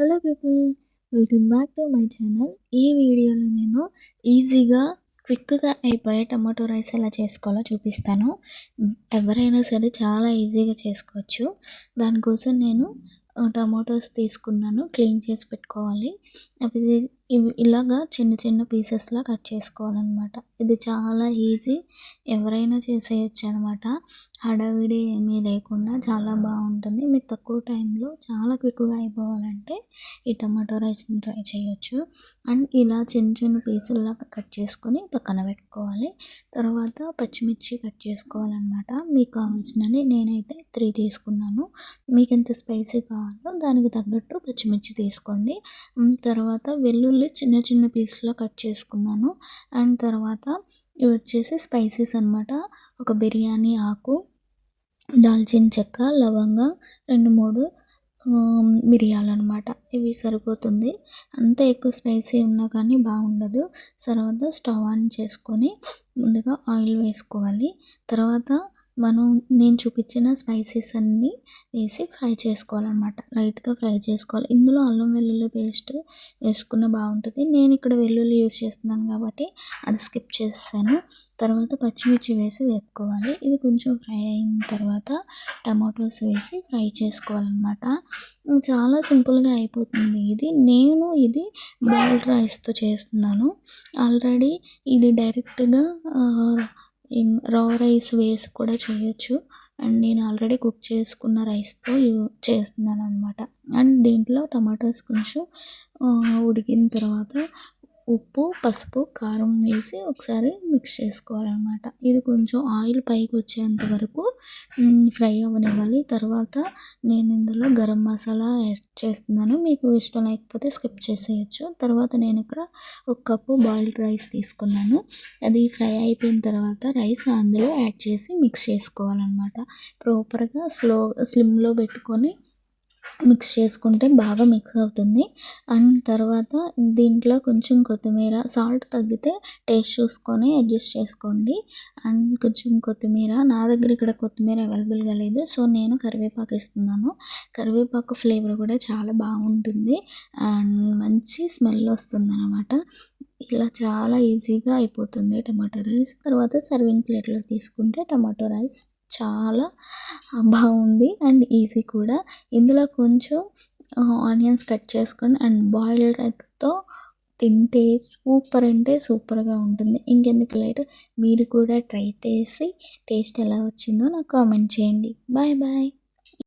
Hello people welcome back to my channel ఈ వీడియోలో నేను ఈజీగా క్విక్గా అయిపోయే టమాటో రైస్ ఎలా చేసుకోవాలో చూపిస్తాను. ఎవరైనా సరే చాలా ఈజీగా చేసుకోవచ్చు. దానికోసం నేను టమాటోస్ తీసుకున్నాను. క్లీన్ చేసి పెట్టుకోవాలి. అవి ఇవి ఇలాగా చిన్న చిన్న పీసెస్లా కట్ చేసుకోవాలన్నమాట. ఇది చాలా ఈజీ ఎవరైనా చేసేయచ్చు అనమాట హడావిడి ఏమీ లేకుండా చాలా బాగుంటుంది. మీరు తక్కువ టైంలో చాలా క్విక్గా అయిపోవాలంటే ఈ టమాటో రైస్ని ట్రై చేయొచ్చు. అండ్ ఇలా చిన్న చిన్న పీసుల్లాగా కట్ చేసుకొని పక్కన పెట్టుకోవాలి. తర్వాత పచ్చిమిర్చి కట్ చేసుకోవాలన్నమాట. మీకు కావాల్సినవి నేనైతే త్రీ తీసుకున్నాను. మీకు ఎంత స్పైసీ కావాలో దానికి తగ్గట్టు పచ్చిమిర్చి తీసుకోండి. తర్వాత వెల్లుల్లి వెల్లుల్లి చిన్న చిన్న పీస్లో కట్ చేసుకున్నాను. అండ్ తర్వాత ఇవి వచ్చేసి స్పైసెస్ అనమాట ఒక బిర్యానీ ఆకు దాల్చిన చెక్క లవంగ రెండు మూడు మిరియాలు అనమాట ఇవి సరిపోతుంది. అంత ఎక్కువ స్పైసీ ఉన్నా కానీ బాగుండదు. తర్వాత స్టవ్ ఆన్ చేసుకొని ముందుగా ఆయిల్ వేసుకోవాలి. తర్వాత మనం నేను చూపించిన స్పైసెస్ అన్నీ వేసి ఫ్రై చేసుకోవాలన్నమాట. లైట్గా ఫ్రై చేసుకోవాలి. ఇందులో అల్లం వెల్లుల్లి పేస్ట్ వేసుకున్న బాగుంటుంది. నేను ఇక్కడ వెల్లుల్లి యూజ్ చేస్తున్నాను కాబట్టి అది స్కిప్ చేస్తాను. తర్వాత పచ్చిమిర్చి వేసి వేపుకోవాలి. ఇవి కొంచెం ఫ్రై అయిన తర్వాత టమాటోస్ వేసి ఫ్రై చేసుకోవాలన్నమాట. చాలా సింపుల్గా అయిపోతుంది ఇది. నేను ఇది బాయిల్డ్ రైస్తో చేస్తున్నాను. ఆల్రెడీ ఇది డైరెక్ట్గా రా రైస్ వేసి కూడా చేయొచ్చు. అండ్ నేను ఆల్రెడీ కుక్ చేసుకున్న రైస్తో చేస్తున్నాను అనమాట అండ్ దీంట్లో టమాటోస్ కొంచెం ఉడికిన తర్వాత ఉప్పు పసుపు కారం వేసి ఒకసారి మిక్స్ చేసుకోవాలన్నమాట. ఇది కొంచెం ఆయిల్ పైకి వచ్చేంత వరకు ఫ్రై అవ్వనివ్వాలి. తర్వాత నేను ఇందులో గరం మసాలా యాడ్ చేస్తున్నాను. మీకు ఇష్టం లేకపోతే స్కిప్ చేసేయచ్చు. తర్వాత నేను ఇక్కడ ఒక కప్పు బాయిల్డ్ రైస్ తీసుకున్నాను. అది ఫ్రై అయిపోయిన తర్వాత రైస్ అందులో యాడ్ చేసి మిక్స్ చేసుకోవాలన్నమాట. ప్రాపర్గా స్లో స్లిమ్లో పెట్టుకొని మిక్స్ చేసుకుంటే బాగా మిక్స్ అవుతుంది. అండ్ తర్వాత దీంట్లో కొంచెం కొత్తిమీర సాల్ట్ తగ్గితే టేస్ట్ చూసుకొని అడ్జస్ట్ చేసుకోండి. అండ్ కొంచెం కొత్తిమీర నా దగ్గర ఇక్కడ కొత్తిమీర అవైలబుల్గా లేదు. సో నేను కరివేపాకు ఇస్తున్నాను కరివేపాకు ఫ్లేవర్ కూడా చాలా బాగుంటుంది. అండ్ మంచి స్మెల్ వస్తుంది అనమాట ఇలా చాలా ఈజీగా అయిపోతుంది టమాటో రైస్. తర్వాత సర్వింగ్ ప్లేట్లో తీసుకుంటే టమాటో రైస్ చాలా బాగుంది. అండ్ ఈజీ కూడా. ఇందులో కొంచెం ఆనియన్స్ కట్ చేసుకొని అండ్ బాయిల్డ్ ఎగ్తో తింటే సూపర్ అంటే సూపర్గా ఉంటుంది. ఇంకెందుకు లేట్? మీరు కూడా ట్రై చేసి టేస్ట్ ఎలా వచ్చిందో నాకు కామెంట్ చేయండి. Bye bye.